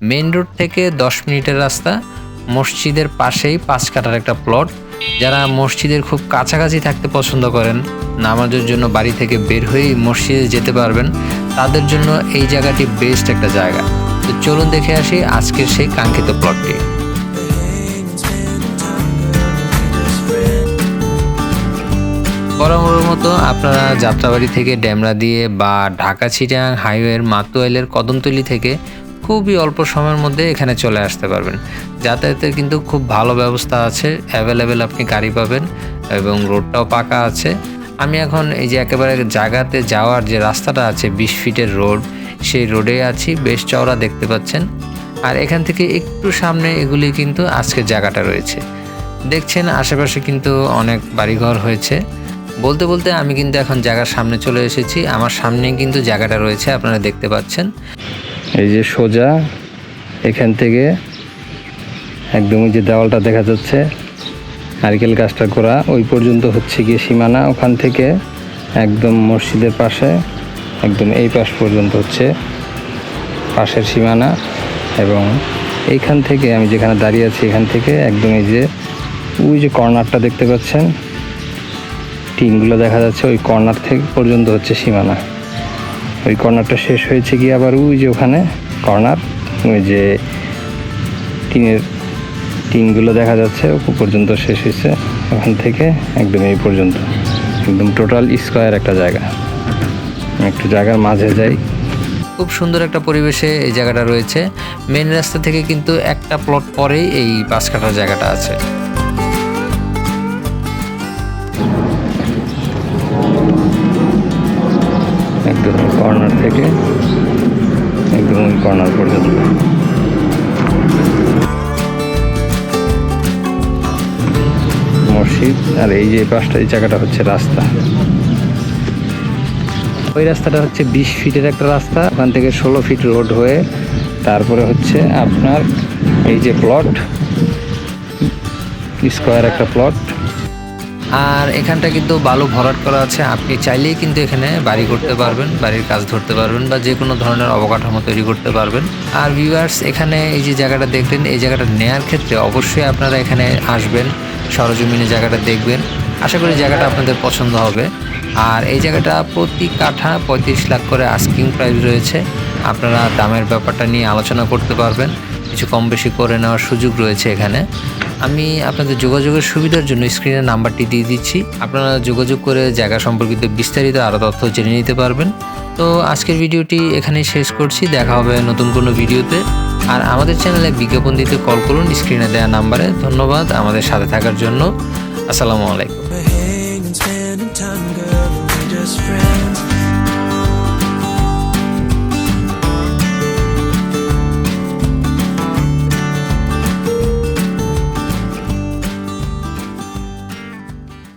Main road থেকে দশ মিনিটের রাস্তা, মসজিদের পাশেই পাঁচ কাটার একটা প্লট যারা মসজিদের খুব কাছাকাছি থাকতে পছন্দ করেন, নামাজের জন্য বাড়ি থেকে বের হয়েই মসজিদে যেতে পারবেন, তাদের জন্য এই জায়গাটি বেস্ট একটা জায়গা। তো চলুন দেখে আসি আজকের সেই কাঙ্ক্ষিত প্লটটি বরাবরের মতো আপনারা যাত্রাবাড়ি থেকে ড্যামরা দিয়ে বা ঢাকা চিটাং হাইওয়ের মাতুয়াইলের কদমতলি থেকে খুবই অল্প সময়ের মধ্যে এখানে চলে আসতে পারবেন। যাতায়াতের কিন্তু খুব ভালো ব্যবস্থা আছে অ্যাভেলেবেল আপনি গাড়ি পাবেন এবং রোডটাও পাকা আছে। আমি এখন এই যে একেবারে জায়গাতে যাওয়ার যে রাস্তাটা আছে, বিশ ফিটের রোড সেই রোডে আছি, বেশ চওড়া দেখতে পাচ্ছেন। আর এখান থেকে একটু সামনে এগুলি কিন্তু আজকের জায়গাটা রয়েছে। দেখছেন আশেপাশে কিন্তু অনেক বাড়িঘর হয়েছে। বলতে বলতে আমি কিন্তু এখন জায়গার সামনে চলে এসেছি। আমার সামনে কিন্তু জায়গাটা রয়েছে, আপনারা দেখতে পাচ্ছেন। এই যে সোজা, এখান থেকে একদম যে দেওয়ালটা দেখা যাচ্ছে, নারকেল গাছটা করা ওই পর্যন্ত হচ্ছে গিয়ে সীমানা, ওখান থেকে একদম মসজিদের পাশে, একদম এই পাশ পর্যন্ত হচ্ছে পাশের সীমানা এবং এইখান থেকে আমি যেখানে দাঁড়িয়ে আছি, এখান থেকে একদম এই যে, ওই যে কর্নারটা দেখতে পাচ্ছেন, টিনগুলো দেখা যাচ্ছে, ওই কর্নার থেকে পর্যন্ত হচ্ছে সীমানা। ওই কর্নারটা শেষ হয়েছে কি আবার ওই যে ওখানে কর্নার, ওই যে টিনের টিনগুলো দেখা যাচ্ছে, ওপর পর্যন্ত শেষ হয়েছে। ওখান থেকে একদম এই পর্যন্ত। একদম টোটাল স্কোয়ার একটা জায়গা। একটু জায়গার মাঝে যাই। খুব সুন্দর একটা পরিবেশে এই জায়গাটা রয়েছে। মেন রাস্তা থেকে কিন্তু একটা প্লট পরেই এই পাঁচ কাটার জায়গাটা আছে। একদম কর্নার থেকে একদম ওই কর্নার পর্যন্ত। মসজিদ, আর এই যে পাশটা, এই জায়গাটা হচ্ছে রাস্তা। ওই রাস্তাটা হচ্ছে বিশ ফিটের একটা রাস্তা, ওখান থেকে ষোলো ফিট রোড হয়ে তারপরে হচ্ছে আপনার এই যে প্লট স্কোয়ার একটা প্লট আর এখানটা কিন্তু বালু ভরাট করা আছে। আপনি চাইলেই কিন্তু এখানে বাড়ি করতে পারবেন, বাড়ির কাজ ধরতে পারবেন বা যে কোনো ধরনের অবকাঠামো তৈরি করতে পারবেন। আর ভিউয়ার্স এখানে এই যে জায়গাটা দেখলেন, এই জায়গাটা নেয়ার ক্ষেত্রে অবশ্যই আপনারা এখানে আসবেন, সরজমিনে জায়গাটা দেখবেন। আশা করি জায়গাটা আপনাদের পছন্দ হবে। আর এই জায়গাটা প্রতি কাঠা পঁয়ত্রিশ লাখ করে আস্কিং প্রাইস রয়েছে। আপনারা দামের ব্যাপারটা নিয়ে আলোচনা করতে পারবেন। কিছু কম বেশি করে নেওয়ার সুযোগ রয়েছে এখানে। আমি আপনাদের যোগাযোগের সুবিধার জন্য স্ক্রিনের নাম্বারটি দিয়ে দিচ্ছি। আপনারা যোগাযোগ করে জায়গা সম্পর্কিত বিস্তারিত আরও তথ্য জেনে নিতে পারবেন। তো আজকের ভিডিওটি এখানেই শেষ করছি। দেখা হবে নতুন কোনো ভিডিওতে। আর আমাদের চ্যানেলে বিজ্ঞাপন দিতে কল করুন, স্ক্রিনে দেওয়া নাম্বারে। ধন্যবাদ আমাদের সাথে থাকার জন্য। আসসালামু আলাইকুম।